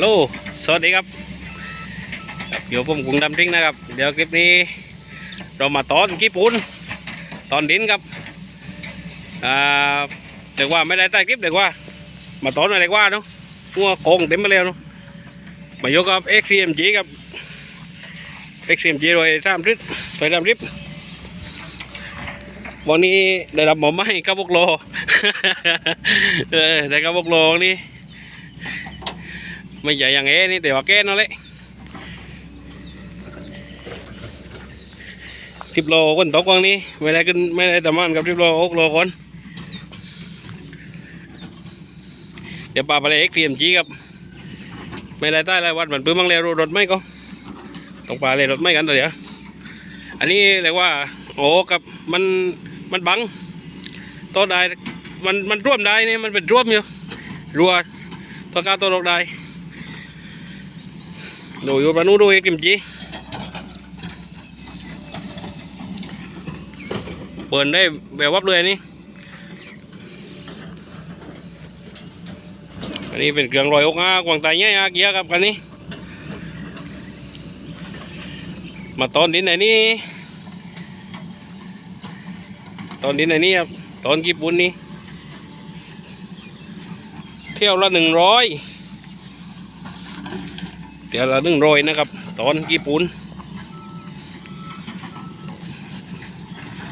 โลสวัสดีครับครับอยู่ผมกรุงดำทิ้งนะครับ เดี๋ยวคลิปนี้เรามาตอนกี่ปูนตอนดินครับอ่าเด็กว่าไม่ได้ใต้คลิปเด็กว่า มาตอนอะไรกว่าเนาะหัวโกงเต็มไปแล้วเนาะมายกกับเอ็กซ์เอ็มจีกับเอ็กซ์เอ็มจีโดยตามริบโดยตามริบวันนี้ได้รับหมอไม้กับบกโลเออได้กับบกโลนนี้ ไม่ใหญ่อย่างเอ้นี่แต่ว่าแก่นั่นแหละสิบโลคนตกวังนี้ไม่ได้ขึ้นไม่ได้ต่มันกับสิบโลหกโลคนเดี๋ยวปลาปลยเอ็กเตรียมจีครับไม่ได้ใต้ไรวัดเหมันปื้มบังแล้วรถไม่ก็ต้องปลาเลยรถไม่กันเดี๋ยวอันนี้เรียกว่าโอ้กับมันมันบังตัวได้มันมันร่วมได้นี่มันเป็นร่วมอยู่รัวตัวกาตัวลกได้ ดูอยู่ปลาหนูดูไอ้กิมจีเปิดได้แบบวับเลยอันนี่อันนี้เป็นเครื่องรอยอกอากวางไตเนี่ยอาเกียครับกันนี้ มาตอนดินไหนนี่ตอนดินไหนนี่ครับตอนกี่ปุ่นนี่เที่ยวละหนึ่งร้อย เดี๋ยวเรานึ่งโรยนะครับ ตอนญี่ปุ่น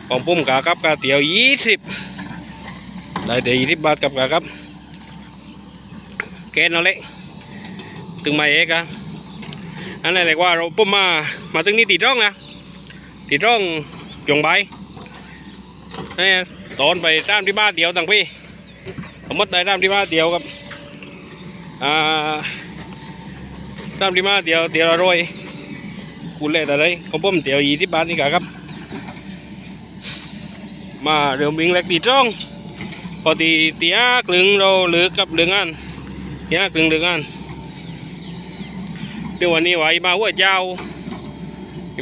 ของปุ่มกากับกาเตี๋ยวยี่สิบได้แต่ยี่สิบบาทกับกาครับแกนเอาเละตึงมาเอกอะอันนั้นเรียกว่าเราปุ่มมามาตึงนี้ตีร่องนะตีร่องจงใบนี่ตอนไปตามที่บ้านเดียวต่างพี่สมมติได้ตามที่บ้านเดียวครับอ่า ตามที่มาเดียวเดี๋ยวอร่อยกูเล่อะไรของผมเดี๋ยวยี่ที่บ้านนี่กะครับ มาเรือวิ่งเล็กตีจ้องพอตีตีห้ากลึงเราเหลือกับเหลืองานตีห้ากลึงเหลืองานเดี๋ยววันนี้ไหวมาหัวเจ้า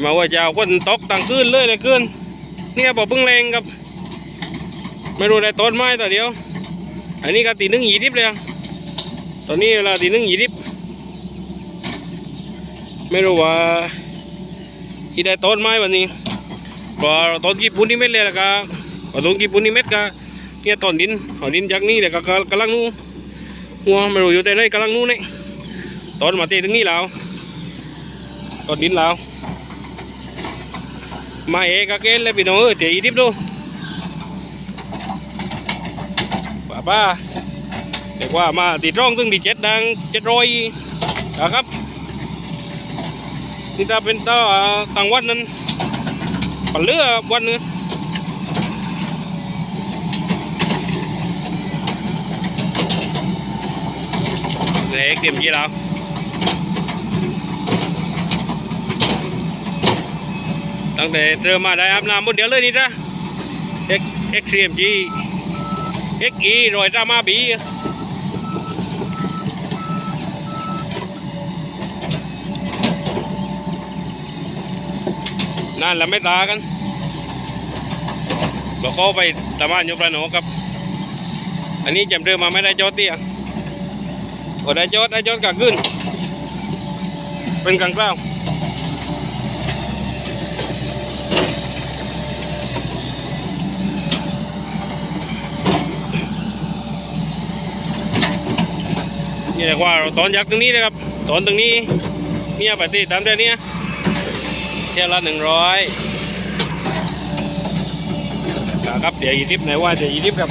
มาหัวเจ้าคนตกตังคืนเลยเลยคืนเนี่ยบอกเพิ่งแรงครับ ไม่รู้ได้ต้นไม้ต่เดียว อันนี้ก็ตีหนึ่งยี่ทิพเลยตอนนี้เวลาตีหนึ่งยี่ทิพ ไม่รู้ว่าที่ได้ต้นไม้วันนี้พอต้นกี่ปุ่นนี่เม็ดเลยละก็พอต้นกี่ปุ่นนี่เม็ดก็เนี่ยต้นดินเอาดินจากนี้เดี๋ยก็กำลังนู้หัวไม่รู้อยู่แต่ไหนกำลังนู้นี่ต้นมาเตะถึงนี่แล้วต้นดินแล้วมาเอกก็เกณฑ์เลยพี่น้องเออเตะอีทิพดูป้าป้าเรียกว่ามาติดร่องซึ่งดีเจ็ดดังเจ็ดร้อยนะครับ นี่ถ้าเป็นต่อต่างวัดนั้นปันเรือวันนึงเล็กเตรียมยี่แล้วตั้งแต่เจอมาได้อาบน้ำหมดเดียวเลยนี่จ้ะเอ็กเอ็กเซียมจีเอ็กอีรอยตามาบี นั่นแหละไม่ตากันเราเข้าไปตะมานอยู่ประหนครับ อันนี้จำเรือมาไม่ได้จอดเตี้ยโอ้ได้จอดได้จอดกะขึ้นเป็นกลางกล้าวนี่เรียว่าเราตอนยักษ์ตรงนี้นะครับ ตอนตรงนี้เนี่ยไปตีตามเดือนนี้ เที่ยวละหนึ่งร้อยครับเดี๋ยวยี่ทิปไหนว่าเดี๋ยวยี่ทิปครับ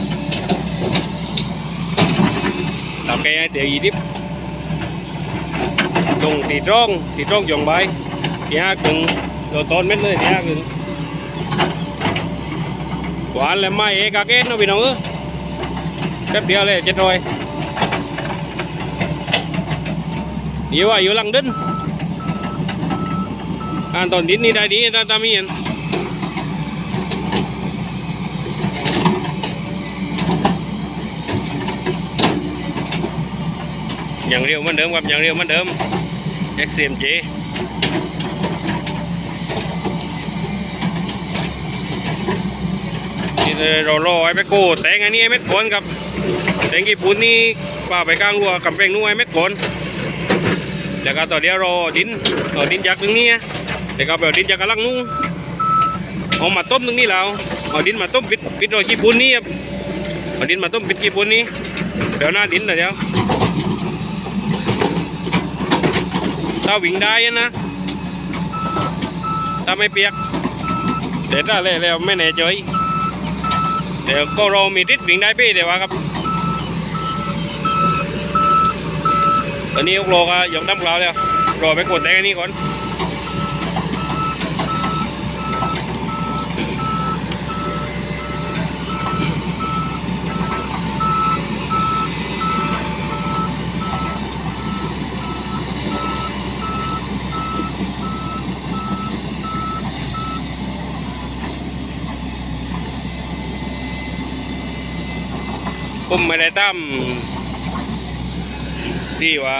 ตามแกให้เดี๋ยวยี่ทิปลงตีร่องตีร่องจงใบที่ห้าครึ่งโดนต้นเม็ดเลยที่ห้าครึ่งหวานเลยไม่เอกาเกตเนาะพี่น้องเออแป๊บเดียวเลยเจ็ดร้อยอยู่ว่าอยู่ลังดิน อ่านตอนดินนี่ได้ดีตาตามีเห็นอย่างเรียวเหมือนเดิมครับอย่างเรียวเหมือนเดิม XMG นี่เรารอไอ้ไปโก้แต่งอันนี้ไอ้เม็ดฝนครับแต่งกี่ปุ่นนี่ป้าไปกลางรัวกำแพงนู้นไอ้เม็ดก่อนแล้วก็ต่อเดียวรอดินเอดินจากตรงนี้ แล้วก็ไปเอาดินจากกระลังนู้เอามาต้มตรงนี้แล้วเอาดินมาต้มปิดปิดรอยขี้ปูนนี้ครับเอาดินมาต้มปิดขี้ปูนนี้เดี๋ยวหน้าดินเดี๋ยวถ้าวิ่งได้นะถ้าไม่เปียกแต่ถ้าเละแล้วไม่แน่ใจเดี๋ยวก็เรอมีทิศวิ่งได้พี่เดี๋ยวว่าครับตอนนี้ยกโลก็ยกน้ำเราแล้วรอไปกดแตงอันนี้ก่อน ผมไม่ได้ตั้มที่ว่า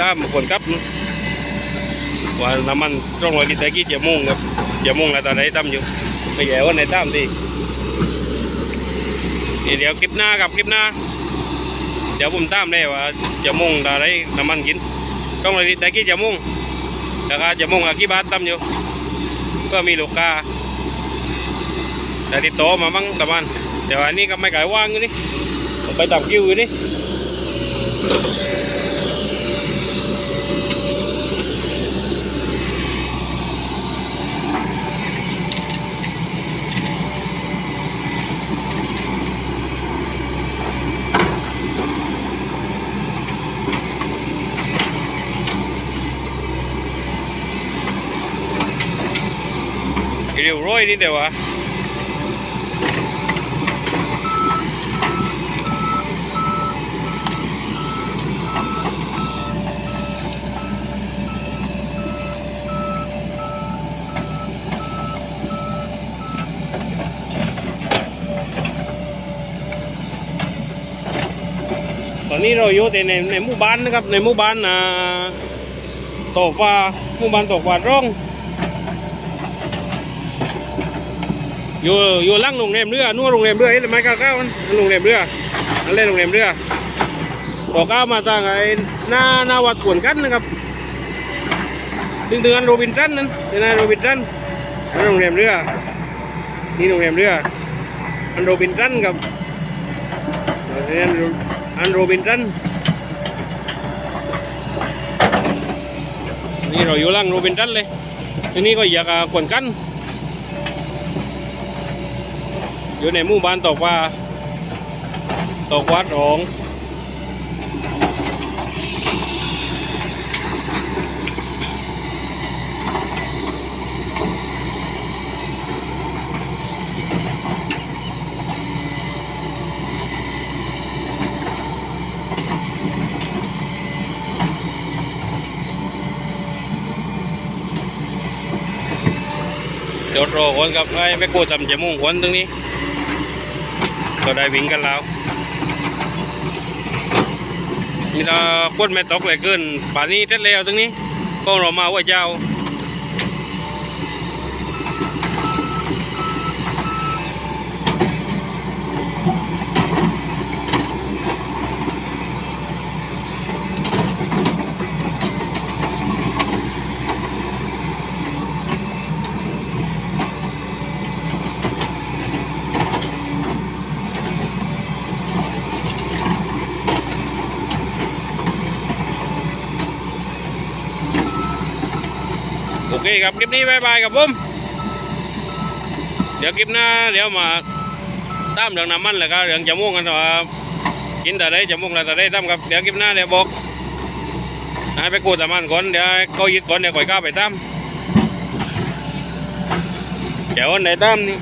ตั้มคนครับว่าน้ำมันต้องรอยกินตะกี้เจียมุ่งครับเจียมุ่งแล้วตอนไหนตั้มอยู่ไม่แย่ว่าในตั้มที่เดี๋ยวคลิปหน้ากับคลิปหน้า เดี๋ยวผมตามได้ว่าเจียมุ่งตอนไหนน้ำมันกินต้องรอยกินตะกี้เจียมุ่งราคาเจียมุ่งอะกี่บาทตั้มอยู่ก็มีลูกค้าแต่ติดต่อมาบ้างประมาณแต่ว่าอันนี้ก็ไม่ไกลว่างอยู่นี่ ผมไปตับคิว อยู่นี่เร็วร้อยนี่เดียววะตอนนี้เราอยู่ในในหมู่บ้านนะครับในหมู่บ้านอ่าตกฟ้าหมู่บ้านตกฟ้าร่องอยู่อยู่ล่างโรงแรมเรือนู่นโรงแรมเรือเห็นไหมก้าวก้าวมันโรงแรมเรือนั่นเล่นโรงแรมเรือต่อก้าวมาทางไอ้หน้าหน้าวัดกวนกันนะครับถึงถึงอันโรบินสันนั้นเป็นอันโรบินสันนั่นโรงแรมเรือนี่โรงแรมเรืออันโรบินสันครับนี่อัน อันโรบินสันนี่เราอยู่ล่างโรบินสันเลยทีนี้ก็อยากกวนกัน อยู่ในหมู่บ้านตกว่าตกวัดของ รอคนกับไอ้แม่กูทำจมูกคนตรงนี้ก็ได้วิ่งกันแล้วนี่เรากดไม่ตกเลยเกินป่านนี้เท็ดแล้วตรงนี้ก็เรามาว่าเจ้า โอเคครับคลิปนี้บายบายครับผมเดี๋ยวคลิปหน้าเดี๋ยวมาตามเรื่องน้ำมันแล้วก็เรื่องจมูกกันว่ากินแต่ได้จมูกแล้วแต่ได้ตามครับเดี๋ยวคลิปหน้าเดี๋ยวบอกให้ไปกูดน้ำมันก่อนเดี๋ยวเขายึดก่อนเดี๋ยวก่อยก้าวไปตามเดี๋ยววันไหนตามนี่